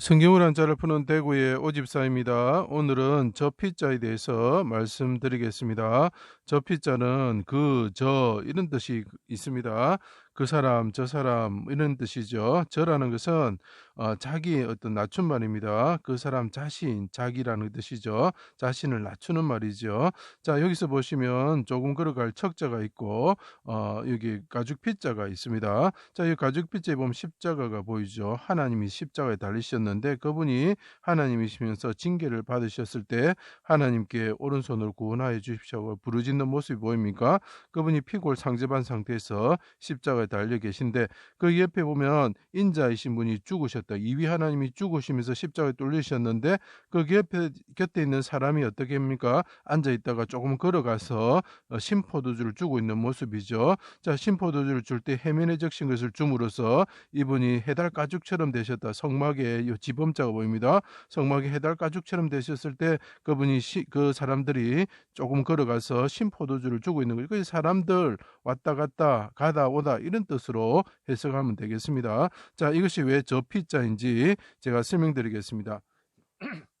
성경을 한자를 푸는 대구의 오집사입니다. 오늘은 저피자에 대해서 말씀드리겠습니다. 저피자는 그, 저 이런 뜻이 있습니다. 그 사람, 저 사람 이런 뜻이죠. 저라는 것은 어, 자기 어떤 낮춤말입니다. 그 사람 자신, 자기라는 뜻이죠. 자신을 낮추는 말이죠. 자 여기서 보시면 조금 걸어갈 척자가 있고 어, 여기 가죽 핏자가 있습니다. 자 이 가죽 핏자에 보면 십자가가 보이죠. 하나님이 십자가에 달리셨는데 그분이 하나님이시면서 징계를 받으셨을 때 하나님께 오른손을 구원하여 주십시오 부르짖는 모습이 보입니까? 그분이 피골 상접한 상태에서 십자가 십자가에 달려 계신데 그 옆에 보면 인자이신 분이 죽으셨다. 이위 하나님이 죽으시면서 십자가에 뚫리셨는데 그 옆에 곁에 있는 사람이 어떻게 합니까? 앉아 있다가 조금 걸어가서 어, 심포도주를 주고 있는 모습이죠. 자, 심포도주를 줄 때 해면에 적신 것을 줌으로써 이분이 해달 가죽처럼 되셨다. 성막에 지범자가 보입니다. 성막에 해달 가죽처럼 되셨을 때 그분이 시, 그 사람들이 조금 걸어가서 심포도주를 주고 있는 거예요. 그 사람들 왔다 갔다 가다 오다 이런 뜻으로 해석하면 되겠습니다. 자, 이것이 왜 저피자인지 제가 설명드리겠습니다.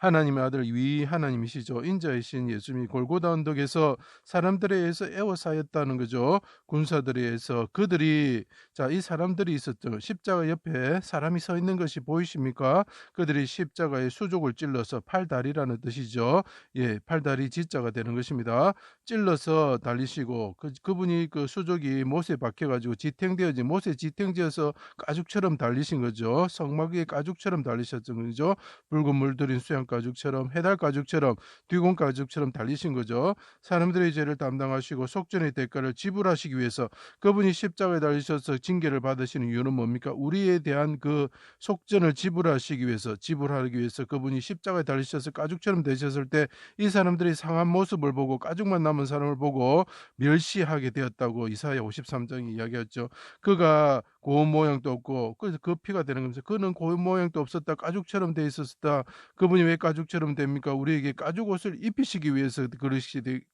하나님의 아들 위 하나님이시죠. 인자이신 예수님이 골고다 언덕에서 사람들에 의해서 애워싸였다는 거죠. 군사들에 의해서 그들이 자 이 사람들이 있었죠. 십자가 옆에 사람이 서 있는 것이 보이십니까? 그들이 십자가의 수족을 찔러서 팔다리라는 뜻이죠. 예, 팔다리 지자가 되는 것입니다. 찔러서 달리시고 그, 그분이 그 수족이 못에 박혀가지고 지탱되어진 못에 지탱지어서 가죽처럼 달리신 거죠. 성막 위에 가죽처럼 달리셨던 거죠. 붉은 물들인 수양 가죽처럼 해달 가죽처럼 뒤공 가죽처럼 달리신 거죠. 사람들의 죄를 담당하시고 속전의 대가를 지불하시기 위해서 그분이 십자가에 달리셔서 징계를 받으시는 이유는 뭡니까? 우리에 대한 그 속전을 지불하시기 위해서 지불하기 위해서 그분이 십자가에 달리셔서 가죽처럼 되셨을 때 이 사람들이 상한 모습을 보고 가죽만 남은 사람을 보고 멸시하게 되었다고 이사야 53장이 이야기했죠. 그가 고운 모양도 없고 그래서 그 피가 되는 겁니다. 그는 고운 모양도 없었다. 가죽처럼 돼 있었다. 그분이 왜 가죽처럼 됩니까? 우리에게 가죽 옷을 입히시기 위해서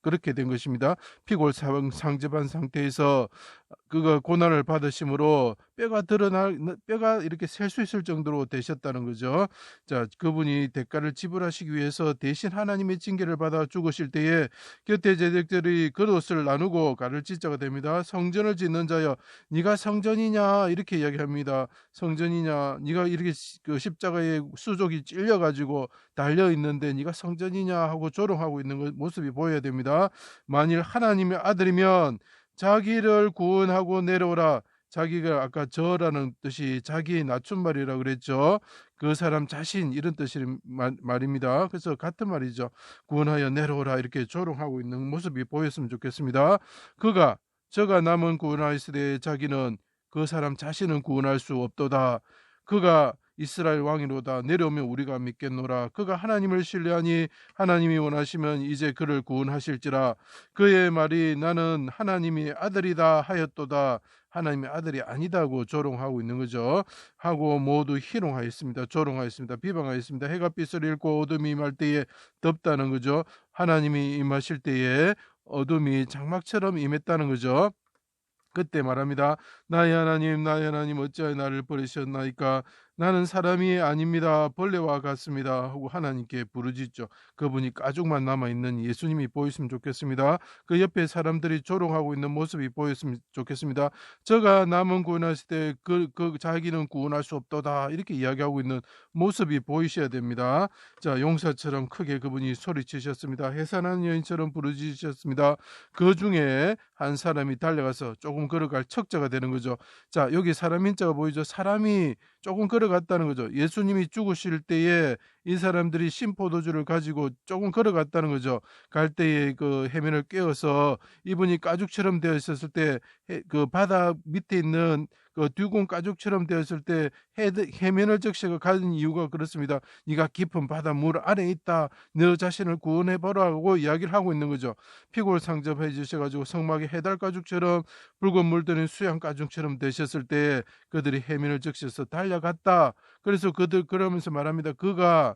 그렇게 된 것입니다. 피골 상접한 상태에서 그가 고난을 받으심으로 뼈가 드러나 뼈가 이렇게 셀 수 있을 정도로 되셨다는 거죠. 자, 그분이 대가를 지불하시기 위해서 대신 하나님의 징계를 받아 죽으실 때에 곁에 제적들이 그 옷을 나누고 가를 찢자가 됩니다. 성전을 짓는 자여, 네가 성전이냐 이렇게 이야기합니다. 성전이냐, 네가 이렇게 그 십자가에 수족이 찔려 가지고 달려 있는데 네가 성전이냐 하고 조롱하고 있는 모습이 보여야 됩니다. 만일 하나님의 아들이면 자기를 구원하고 내려오라. 자기가 아까 저라는 뜻이 자기의 낮춤말이라 그랬죠. 그 사람 자신 이런 뜻이 말입니다. 그래서 같은 말이죠. 구원하여 내려오라 이렇게 조롱하고 있는 모습이 보였으면 좋겠습니다. 그가 저가 남은 구원하였으되 자기는 그 사람 자신은 구원할 수 없도다. 그가 이스라엘 왕이로다 내려오면 우리가 믿겠노라 그가 하나님을 신뢰하니 하나님이 원하시면 이제 그를 구원하실지라 그의 말이 나는 하나님이 아들이다 하였도다 하나님의 아들이 아니다고 조롱하고 있는 거죠. 하고 모두 희롱하였습니다. 조롱하였습니다. 비방하였습니다. 해가 빛을 잃고 어둠이 임할 때에 덥다는 거죠. 하나님이 임하실 때에 어둠이 장막처럼 임했다는 거죠. 그때 말합니다. 나의 하나님, 나의 하나님, 어찌하여 나를 버리셨나이까? 나는 사람이 아닙니다. 벌레와 같습니다. 하고 하나님께 부르짖죠. 그분이 가죽만 남아 있는 예수님이 보였으면 좋겠습니다. 그 옆에 사람들이 조롱하고 있는 모습이 보였으면 좋겠습니다. 저가 남은 구원하실 때 그, 그 자기는 구원할 수 없도다. 이렇게 이야기하고 있는 모습이 보이셔야 됩니다. 자, 용사처럼 크게 그분이 소리치셨습니다. 해산한 여인처럼 부르짖으셨습니다. 그 중에 한 사람이 달려가서 조금 걸어갈 척자가 되는 거죠. 자, 여기 사람 인자가 보이죠. 사람이 조금 걸어갔다는 거죠. 예수님이 죽으실 때에 이 사람들이 심포도주를 가지고 조금 걸어갔다는 거죠. 갈 때에 그 해면을 깨어서 이분이 가죽처럼 되어 있었을 때 그 바다 밑에 있는 그 듀공 가죽처럼 되었을 때 해면을 적셔가 가진 이유가 그렇습니다. 네가 깊은 바다 물 아래 있다. 너 자신을 구원해 보라고 이야기를 하고 있는 거죠. 피골 상접해 주셔가지고 성막이 해달 가죽처럼 붉은 물들은 수양 가죽처럼 되셨을 때 그들이 해면을 적셔서 달려갔다. 그래서 그들 그러면서 말합니다. 그가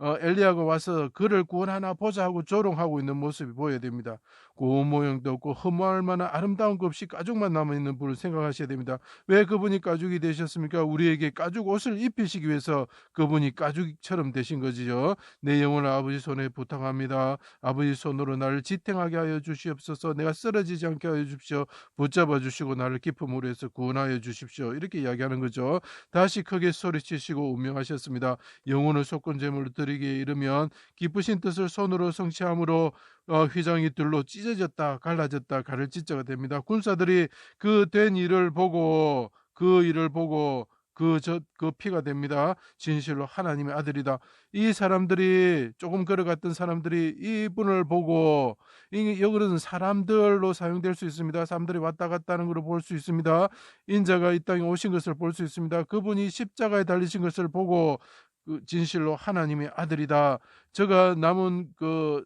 어, 엘리야가 와서 그를 구원하나 보자 하고 조롱하고 있는 모습이 보여야 됩니다. 고운 모양도 없고 허무할 만한 아름다운 것 없이 가죽만 남아있는 분을 생각하셔야 됩니다. 왜 그분이 가죽이 되셨습니까? 우리에게 가죽 옷을 입히시기 위해서 그분이 가죽처럼 되신 거지요. 내 영혼을 아버지 손에 부탁합니다. 아버지 손으로 나를 지탱하게 하여 주시옵소서 내가 쓰러지지 않게 하여 주십시오. 붙잡아 주시고 나를 깊은 물에서 구원하여 주십시오. 이렇게 이야기하는 거죠. 다시 크게 소리치시고 운명하셨습니다. 영혼을 속건 제물로 드리 기에 이르면 기쁘신 뜻을 손으로 성취함으로 어, 휘장이 둘로 찢어졌다 갈라졌다 가를 찢자가 됩니다. 군사들이 그 된 일을 보고 그 일을 보고 그저그 피가 됩니다. 진실로 하나님의 아들이다. 이 사람들이 조금 걸어갔던 사람들이 이분을 보고 이 여기는 사람들로 사용될 수 있습니다. 사람들이 왔다 갔다 하는 것을 볼수 있습니다. 인자가 이 땅에 오신 것을 볼 수 있습니다. 그분이 십자가에 달리신 것을 보고 그 진실로 하나님의 아들이다. 저가 남은 그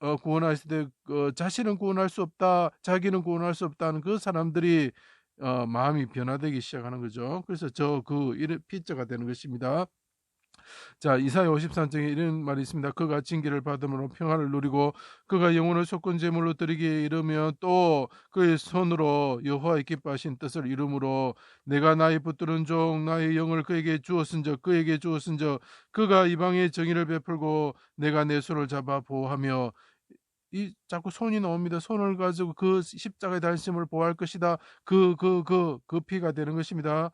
어, 구원하실 때 그, 자신은 구원할 수 없다, 자기는 구원할 수 없다는 그 사람들이 어, 마음이 변화되기 시작하는 거죠. 그래서 저그 이런 피자가 되는 것입니다. 자, 이사야 53장에 이런 말이 있습니다. 그가 징계를 받음으로 평화를 누리고 그가 영혼을 속건 제물로 드리기에 이르면 또 그의 손으로 여호와의 기뻐하신 뜻을 이름으로 내가 나의 붙드는 종 나의 영을 그에게 주었은적 그에게 주었은적 그가 이방의 정의를 베풀고 내가 내 손을 잡아 보호하며 이 자꾸 손이 나옵니다. 손을 가지고 그 십자가의 달심을 보호할 것이다. 그 그 그 그 피가 되는 것입니다.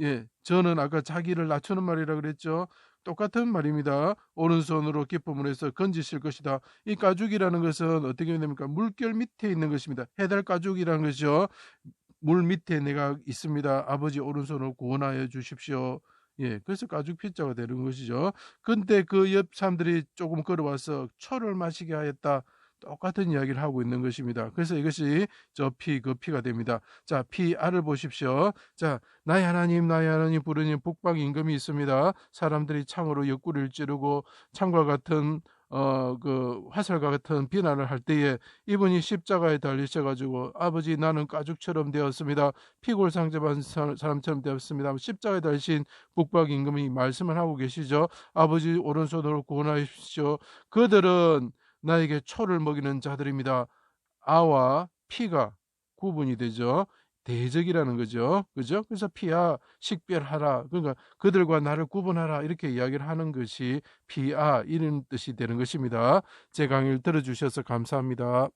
예, 저는 아까 자기를 낮추는 말이라 그랬죠. 똑같은 말입니다. 오른손으로 기쁨을 해서 건지실 것이다. 이 가죽이라는 것은 어떻게 됩니까? 물결 밑에 있는 것입니다. 해달 가죽이라는 것이죠. 물 밑에 내가 있습니다. 아버지 오른손으로 구원하여 주십시오. 예, 그래서 가죽 피자가 되는 것이죠. 근데 그 옆 사람들이 조금 걸어와서 초를 마시게 하였다. 똑같은 이야기를 하고 있는 것입니다. 그래서 이것이 저 피, 그 피가 됩니다. 자, 피, 알을 보십시오. 자, 나의 하나님, 나의 하나님 부르니 북방 임금이 있습니다. 사람들이 창으로 옆구리를 찌르고 창과 같은 어, 그, 화살과 같은 비난을 할 때에 이분이 십자가에 달리셔가지고 아버지 나는 가죽처럼 되었습니다. 피골 상접한 사람처럼 되었습니다. 십자가에 달리신 북박 임금이 말씀을 하고 계시죠. 아버지 오른손으로 구원하십시오. 그들은 나에게 초를 먹이는 자들입니다. 아와 피가 구분이 되죠. 대적이라는 거죠. 그죠? 그래서 피아 식별하라. 그러니까 그들과 나를 구분하라. 이렇게 이야기를 하는 것이 피아 이런 뜻이 되는 것입니다. 제 강의를 들어주셔서 감사합니다.